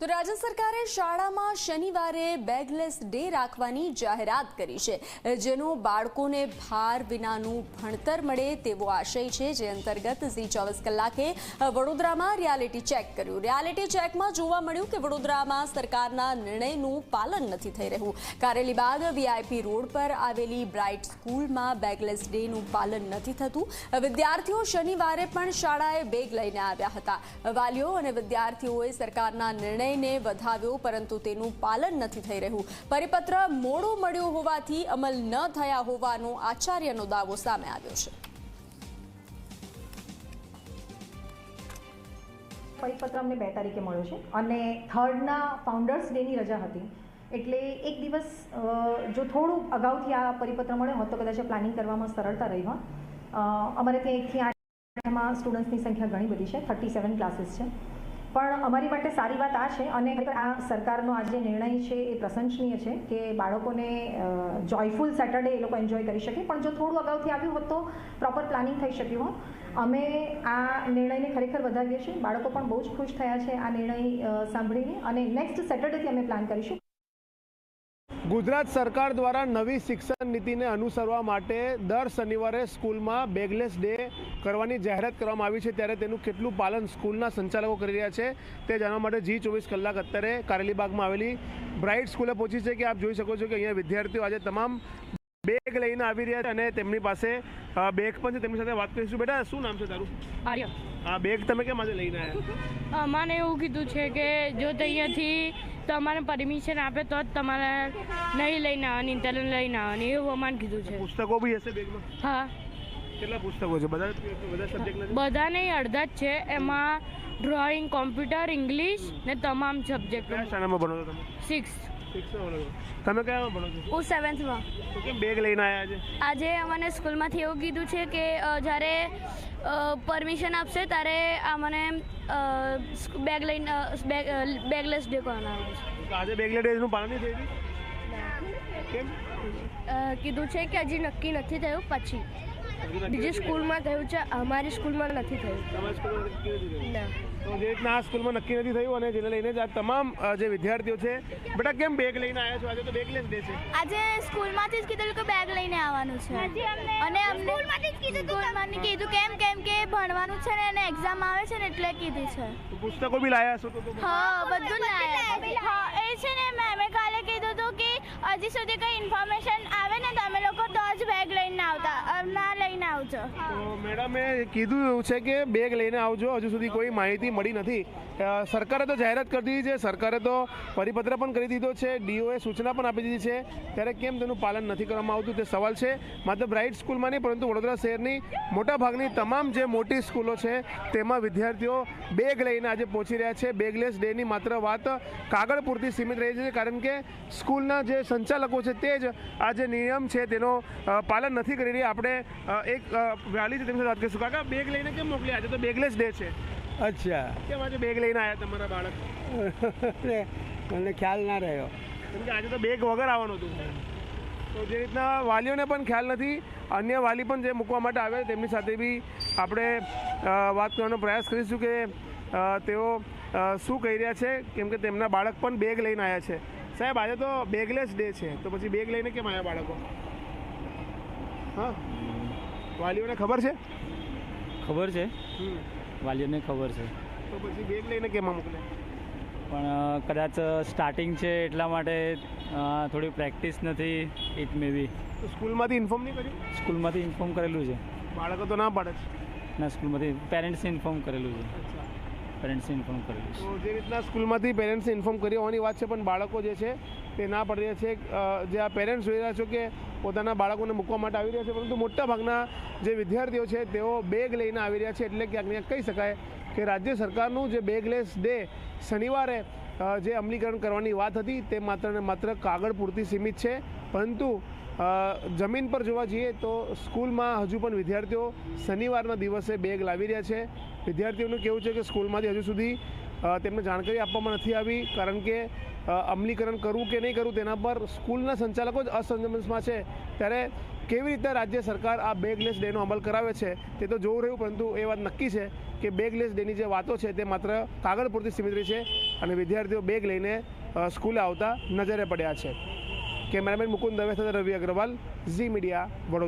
તો રાજ્ય સરકારે શાળામાં શનિવારે બેગલેસ ડે રાખવાની જાહેરાત કરી છે. જેનો બાળકોને ભાર વિનાનું ભણતર મળે તેવો આશય છે. જે અંતર્ગત ઝી ચોવીસ કલાકે વડોદરામાં રિયાલિટી ચેક કર્યું. રિયાલિટી ચેકમાં જોવા મળ્યું કે વડોદરામાં સરકારના નિર્ણયનું પાલન નથી થઈ રહ્યું. કારેલીબાગ વીઆઈપી રોડ પર આવેલી બ્રાઇટ સ્કૂલમાં બેગલેસ ડેનું પાલન નથી થતું. વિદ્યાર્થીઓ શનિવારે પણ શાળાએ બેગ લઈને આવ્યા હતા. વાલીઓ અને વિદ્યાર્થીઓએ સરકારના નિર્ણયને વધાવ્યો, પરંતુ તેનું પાલન નથી થઈ રહ્યું. પરિપત્ર મોડો મળ્યો હોવાથી અમલ ન થયા હોવાનો આચાર્યનો દાવો સામે આવ્યો છે. પરિપત્ર અમને બે તારીખે મળ્યો છે અને થર્ડના ફાઉન્ડર્સ ડેની રજા હતી. એટલે એક દિવસ જો થોડું અગાઉથી આ પરિપત્ર મળ્યો હોત તો કદાચ પ્લાનિંગ કરવામાં સરળતા રહી હોત. અમારે ત્યાં એકથી આઠમાં સ્ટુડન્ટ્સની સંખ્યા ઘણી બધી છે થર્ટી સેવન ક્લાસીસ છે. પણ અમારી માટે સારી વાત આ છે અને આ સરકારનો આ જે નિર્ણય છે એ પ્રશંસનીય છે કે બાળકોને જોયફુલ સેટરડે એ લોકો એન્જોય કરી શકે. પણ જો થોડું અગાઉથી આવ્યું હોત તો પ્રોપર પ્લાનિંગ થઈ શક્યું હોત. અમે આ નિર્ણયને ખરેખર વધાવીએ છીએ. બાળકો પણ બહુ જ ખુશ થયા છે આ નિર્ણય સાંભળીને. અને નેક્સ્ટ સેટરડેથી અમે પ્લાન કરીશું. ગુજરાત સરકાર દ્વારા નવી શિક્ષણ નીતિને અનુસરવા માટે દર શનિવારે સ્કૂલમાં બેગલેસ ડે કરવાની જાહેરાત કરવામાં આવી છે. ત્યારે તેનું કેટલું પાલન સ્કૂલના સંચાલકો કરી રહ્યા છે તે જાણવા માટે જી ચોવીસ કલાક અત્યારે કારેલીબાગમાં આવેલી બ્રાઇટ સ્કૂલે પહોંચી છે કે આપ જોઈ શકો છો કે અહીંયા વિદ્યાર્થીઓ આજે તમામ બેગ લઈને આવી રહ્યા છે અને તેમની પાસે બેગ પણ છે. તેમની સાથે વાત કરીશું. બેટા શું નામ છે તારું? આર્ય આ બેગ તમે કેમ આજે લઈને આવ્યા? મને એવું કીધું છે કે જો તો તમારે પરમિશન આપે તો જ તમારે નહીં લઈને આવવાની ઇન્ટરનલ લઈને આવવાની એવું અમારે કીધું છે. પુસ્તકો બી હશે બેગમાં? હા. કેટલા પુસ્તકો છે? બધા બધા સબ્જેક્ટ બધા નહીં અડધા જ છે. એમાં ડ્રોઈંગ કોમ્પ્યુટર ઇંગ્લિશ ને તમામ કયા સબ્જેક્ટ શાળામાં ભણો છો તમે? સિક્સ તમે કયામાં ભણો છો? હું સેવન્થમાં કેમ બેગ લઈને આવ્યા છે આજે અમને સ્કૂલમાંથી એવું કીધું છે કે જ્યારે પરમિશન આપશે ત્યારે આ મને બેગ લઈને બેગ બેગલેસ ડે કરવાનો આવે છે. આજે પાલન નહીં કીધું છે કે હજી નક્કી નથી થયું પછી. બીજી સ્કૂલમાં થયું છે અમારી સ્કૂલમાં નથી થયું. ના. તો જે રીતના આ સ્કૂલમાં નક્કી નથી થયું અને જેને લઈને જ આ તમામ જે વિદ્યાર્થીઓ છે બેટા કેમ બેગ લઈને આવ્યા છો? આજે તો બેગલેસ ડે છે. આજે સ્કૂલમાંથી જ કીધું કે બેગ લઈને આવવાનું છે. અને અમને સ્કૂલમાંથી જ કીધું સ્કૂલમાંથી કીધું કેમ કેમ કે ભણવાનું છે ને એને એક્ઝામ આવે છે ને એટલે કીધું છે. પુસ્તકો બી લાયા છો તો હા બધું લાયા હા એ છે ને મેમે કાલે કીધું હતું કે હજી સુધી કંઈ ઇન્ફોર્મેશન આવે ને તમે લોકો તો જ બેગ લઈને આવતા. ના લઈને મેડમ તો મેડમે કીધું એવું છે કે બેગ લઈને આવજો. હજુ સુધી કોઈ માહિતી મળી નથી. સરકારે તો જાહેરાત કરી દીધી છે. સરકારે તો પરિપત્ર પણ કરી દીધો છે. ડીઓએ સૂચના પણ આપી દીધી છે. ત્યારે કેમ તેનું પાલન નથી કરવામાં આવતું તે સવાલ છે. માત્ર બ્રાઇટ સ્કૂલમાં નહીં, પરંતુ વડોદરા શહેરની મોટાભાગની તમામ જે મોટી સ્કૂલો છે, તેમાં વિદ્યાર્થીઓ બેગ લઈને આજે પહોંચી રહ્યા છે. બેગલેસ ડેની માત્ર વાત કાગળ પૂરતી સીમિત રહી છે, કારણ કે સ્કૂલના જે સંચાલકો છે, તે જ આ જે નિયમ છે, તેનો પાલન નથી કરી રહ્યા. આપણે એક વાલી છે તેમની સાથે વાત કરીશું કાકા બેગ લઈને કેમ મોકલી આજે તો બેગલેસ ડે છે. અચ્છા. કેમ આજે બેગ લઈને આવ્યા તમારા બાળક? મને ખ્યાલ ના રહ્યો. કેમ કે આજે તો બેગ વગર આવવાનું હતું. તો જે રીતના વાલીઓને પણ ખ્યાલ નથી અન્ય વાલી પણ જે મૂકવા માટે આવે તેમની સાથે બી આપણે વાત કરવાનો પ્રયાસ કરીશું કે તેઓ શું કહી રહ્યા છે કેમ કે તેમના બાળક પણ બેગ લઈને આવ્યા છે. સાહેબ આજે તો બેગલેસ ડે છે. તો પછી બેગ લઈને કેમ આવ્યા બાળકો? હા? વાલીઓને ખબર છે? ખબર છે. વાલીઓને ખબર છે. તો પછી બેગ લઈને કેમ મોકલે પણ કદાચ સ્ટાર્ટિંગ છે એટલા માટે થોડી પ્રેક્ટિસ નથી. ઇટ મે બી તો સ્કૂલમાંથી ઇન્ફોર્મ નહીં કર્યું? સ્કૂલમાંથી ઇન્ફોર્મ કરેલું છે. બાળકો તો ના પાડે છે. ના સ્કૂલમાંથી પેરેન્ટ્સને ઇન્ફોર્મ કરેલું છે. પેરેન્ટ્સને ઇન્ફોર્મ કરેલું છે. તો જે રીતના સ્કૂલમાંથી પેરેન્ટ્સને ઇન્ફોર્મ કરી હોવાની વાત છે પણ બાળકો જે છે તે ના પડી રહ્યા છે. જે આ પેરેન્ટ્સ જોઈ રહ્યા છો કે પોતાના બાળકોને મૂકવા માટે આવી રહ્યા છે, પરંતુ મોટા ભાગના જે વિદ્યાર્થીઓ છે, તેઓ બેગ લઈને આવી રહ્યા છે, એટલે ક્યાંક ને ક્યાંક કહી શકાય કે રાજ્ય સરકારનું જે બેગલેસ ડે શનિવારે જે અમલીકરણ કરવાની વાત હતી, તે માત્ર ને માત્ર કાગળ પૂરતી સીમિત છે. પરંતુ જમીન પર જોવા જઈએ તો સ્કૂલમાં હજુ પણ વિદ્યાર્થીઓ શનિવારના દિવસે બેગ લાવી રહ્યા છે. વિદ્યાર્થીઓનું કેવું છે કે સ્કૂલમાંથી હજુ સુધી તેમને જાણકારી આપવામાં નથી આવી, કારણ કે અમલીકરણ કરવું કે નહીં કરવું તેના પર સ્કૂલના સંચાલકો જ અસંજમસમાં છે. ત્યારે કેવી રીતે રાજ્ય સરકાર આ બેગલેસ ડેનો અમલ કરાવે છે તે તો જોવું રહ્યું, પરંતુ એ વાત નક્કી છે કે બેગલેસ ડેની જે વાતો છે તે માત્ર કાગળ પૂરતી સીમિત રહી છે અને વિદ્યાર્થીઓ બેગ લઈને સ્કૂલે આવતા નજરે પડ્યા છે. કેમેરામેન મુકુંદ દવે સાથે રવિ અગ્રવાલ, ઝી મીડિયા, વડોદરા.